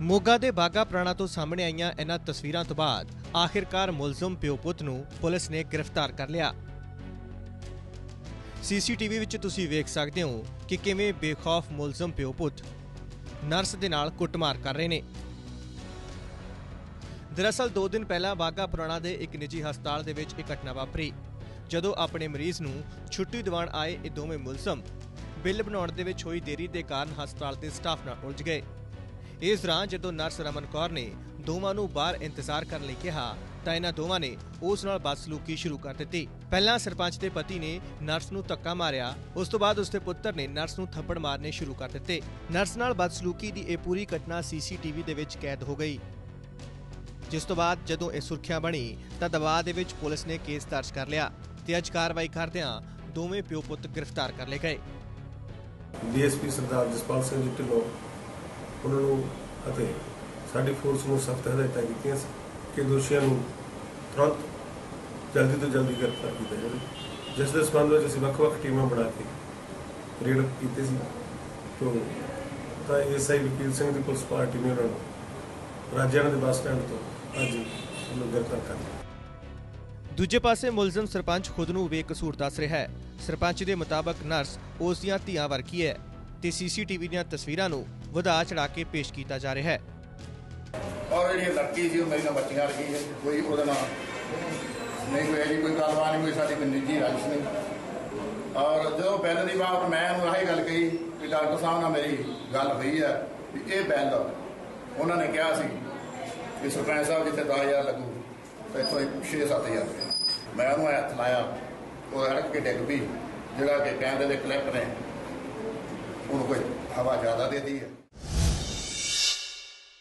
ਮੋਗਾ ਦੇ ਬਾਗਾ ਪ੍ਰਾਣਾ ਤੋਂ ਸਾਹਮਣੇ ਆਈਆਂ ਇਹਨਾਂ ਤਸਵੀਰਾਂ ਤੋਂ ਬਾਅਦ ਆਖਿਰਕਾਰ ਮੁਲਜ਼ਮ ਪਿਓ ਪੁੱਤ ਨੂੰ ਪੁਲਿਸ ਨੇ ਗ੍ਰਿਫਤਾਰ ਕਰ ਲਿਆ। ਸੀਸੀਟੀਵੀ ਵਿੱਚ ਤੁਸੀਂ ਵੇਖ ਸਕਦੇ ਹੋ ਕਿ ਕਿਵੇਂ ਬੇਖੌਫ ਮੁਲਜ਼ਮ ਪਿਓ ਪੁੱਤ ਨਰਸ ਦੇ ਨਾਲ ਕੁੱਟਮਾਰ ਕਰ ਰਹੇ ਨੇ। ਦਰਅਸਲ 2 ਦਿਨ ਪਹਿਲਾਂ ਬਾਗਾ ਪੁਰਾਣਾ ਦੇ ਇੱਕ ਨਿੱਜੀ ਹਸਪਤਾਲ ਦੇ ਵਿੱਚ ਇੱਕ ਘਟਨਾ ਵਾਪਰੀ, ਜਦੋਂ ਆਪਣੇ ਮਰੀਜ਼ ਨੂੰ ਛੁੱਟੀ ਦਿਵਾਉਣ ਆਏ ਇਹ ਦੋਵੇਂ ਮੁਲਜ਼ਮ ਬਿੱਲ ਬਣਾਉਣ ਦੇ ਵਿੱਚ ਹੋਈ ਦੇਰੀ ਦੇ ਕਾਰਨ ਹਸਪਤਾਲ ਦੇ ਸਟਾਫ ਨਾਲ ਉਲਝ ਗਏ। ਇਸ ਦੌਰਾਨ ਜਦੋਂ ਨਰਸ ਰਮਨ ਕੌਰ ਨੇ ਦੋਵਾਂ ਨੂੰ ਬਾਹਰ ਇੰਤਜ਼ਾਰ ਕਰਨ ਲਈ ਕਿਹਾ, ਤਾਂ ਇਹਨਾਂ ਦੋਵਾਂ ਨੇ ਉਸ ਨਾਲ ਬਦਸਲੂਕੀ ਸ਼ੁਰੂ ਕਰ ਦਿੱਤੀ। ਪਹਿਲਾਂ ਸਰਪੰਚ ਦੇ ਪਤੀ ਨੇ ਨਰਸ ਨੂੰ ਧੱਕਾ ਮਾਰਿਆ, ਉਸ ਤੋਂ ਬਾਅਦ ਉਸਦੇ ਪੁੱਤਰ ਨੇ ਨਰਸ ਨੂੰ ਥੱਪੜ ਮਾਰਨੇ ਸ਼ੁਰੂ ਕਰ ਦਿੱਤੇ। ਨਰਸ ਨਾਲ ਬਦਸਲੂਕੀ ਦੀ ਇਹ ਪੂਰੀ ਘਟਨਾ ਸੀਸੀਟੀਵੀ ਦੇ ਵਿੱਚ ਕੈਦ ਹੋ ਗਈ। ਜਿਸ ਤੋਂ ਬਾਅਦ ਜਦੋਂ ਇਹ ਸੁਰਖੀਆਂ ਬਣੀ, ਤਾਂ ਦਬਾਅ ਦੇ ਵਿੱਚ ਪੁਲਿਸ ਨੇ ਕੇਸ ਦਰਜ ਕਰ ਲਿਆ ਤੇ ਅੱਜ ਕਾਰਵਾਈ ਕਰਦਿਆਂ ਦੋਵੇਂ ਪਿਓ ਪੁੱਤ ਗ੍ਰਿਫਤਾਰ ਕਰ ਲਏ ਗਏ। ਡੀਐਸਪੀ ਸਰਦਾਰ ਜਸਪਾਲ ਸਿੰਘ ਜੀ ਢਿੱਲੋਂ ਉਹਨਾਂ ਨੂੰ ਅਤੇ ਸਾਡੀ ਫੋਰਸ ਨੂੰ ਸਖਤ ਹਦਾਇਤਾਂ ਕੀਤੀਆਂ ਸੀ ਕਿ ਦੋਸ਼ੀਆਂ ਨੂੰ ਤੁਰੰਤ ਜਲਦੀ ਤੋਂ ਜਲਦੀ ਗ੍ਰਿਫਤਾਰ ਕੀਤਾ ਜਾਵੇ। ਜਿਸ ਦੇ ਸੰਬੰਧ ਵਿੱਚ ਅਸੀਂ ਵੱਖ-ਵੱਖ ਟੀਮਾਂ ਬਣਾ ਕੇ ਰੇਡ ਕੀਤੇ ਸੀ। ਤੋਂ ਤਾਂ ਐਸਆਈ ਵਕੀਲ ਸਿੰਘ ਦੀ ਪੁਲਿਸ ਪਾਰਟੀ ਨੇ ਉਹਨਾਂ ਨੂੰ ਰਾਜਿਆਣਾ ਦੇ ਬੱਸ ਸਟੈਂਡ ਤੋਂ ਅੱਜ ਉਹਨੂੰ ਗ੍ਰਿਫਤਾਰ ਕਰ ਲਿਆ। ਦੂਜੇ ਪਾਸੇ ਮੁਲਜ਼ਮ ਸਰਪੰਚ ਖੁਦ ਨੂੰ ਬੇਕਸੂਰ ਦੱਸ ਰਿਹਾ ਹੈ। ਸਰਪੰਚ ਦੇ ਮੁਤਾਬਕ ਨਰਸ ਉਸ ਦੀਆਂ ਧੀਆਂ ਵਰਗੀ ਹੈ ਤੇ ਸੀਸੀਟੀਵੀ ਦੀਆਂ ਤਸਵੀਰਾਂ ਨੂੰ ਵਧਾ ਚੜਾ ਕੇ ਪੇਸ਼ ਕੀਤਾ ਜਾ ਰਿਹਾ ਹੈ। ਔਰ ਜਿਹੜੀ ਲੜਕੀ ਸੀ, ਉਹ ਮੇਰੀ ਨਾਲ ਬੱਚੀਆਂ ਵਰਗੀ ਹੈ ਕੋਈ ਉਹਦੇ ਨਾਲ ਨਹੀਂ ਕੋਈ ਐਸੀ ਕੋਈ ਗੱਲਬਾਤ ਨਹੀਂ ਕੋਈ ਸਾਡੀ ਕੋਈ ਨਿੱਜੀ ਰੰਜਿਸ਼ ਨਹੀਂ। ਔਰ ਜਦੋਂ ਬਿੱਲ ਦੀ ਬਾਤ ਮੈਂ ਉਹਨੂੰ ਆਹੀ ਗੱਲ ਕਹੀ ਕਿ ਡਾਕਟਰ ਸਾਹਿਬ ਨਾਲ ਮੇਰੀ ਗੱਲ ਹੋਈ ਹੈ ਵੀ ਇਹ ਬਿੱਲ ਉਹਨਾਂ ਨੇ ਕਿਹਾ ਸੀ ਕਿ ਸਰਪੰਚ ਸਾਹਿਬ ਜਿੱਥੇ 10000 ਲੱਗੂ, ਤੇ ਇੱਥੋਂ 6-7000 ਰੁਪਏ। ਮੈਂ ਉਹਨੂੰ ਹੱਥ ਲਾਇਆ, ਉਹ ਅੜਕ ਕੇ ਡਿੱਗ ਪਈ, ਜਿਹੜਾ ਕਿ ਕੈਮਰੇ ਦੇ ਕਲਿੱਪ ਨੇ, ਉਹਨੂੰ ਕੋਈ ਹਵਾ ਜ਼ਿਆਦਾ ਦੇ ਦਿੱਤੀ ਹੈ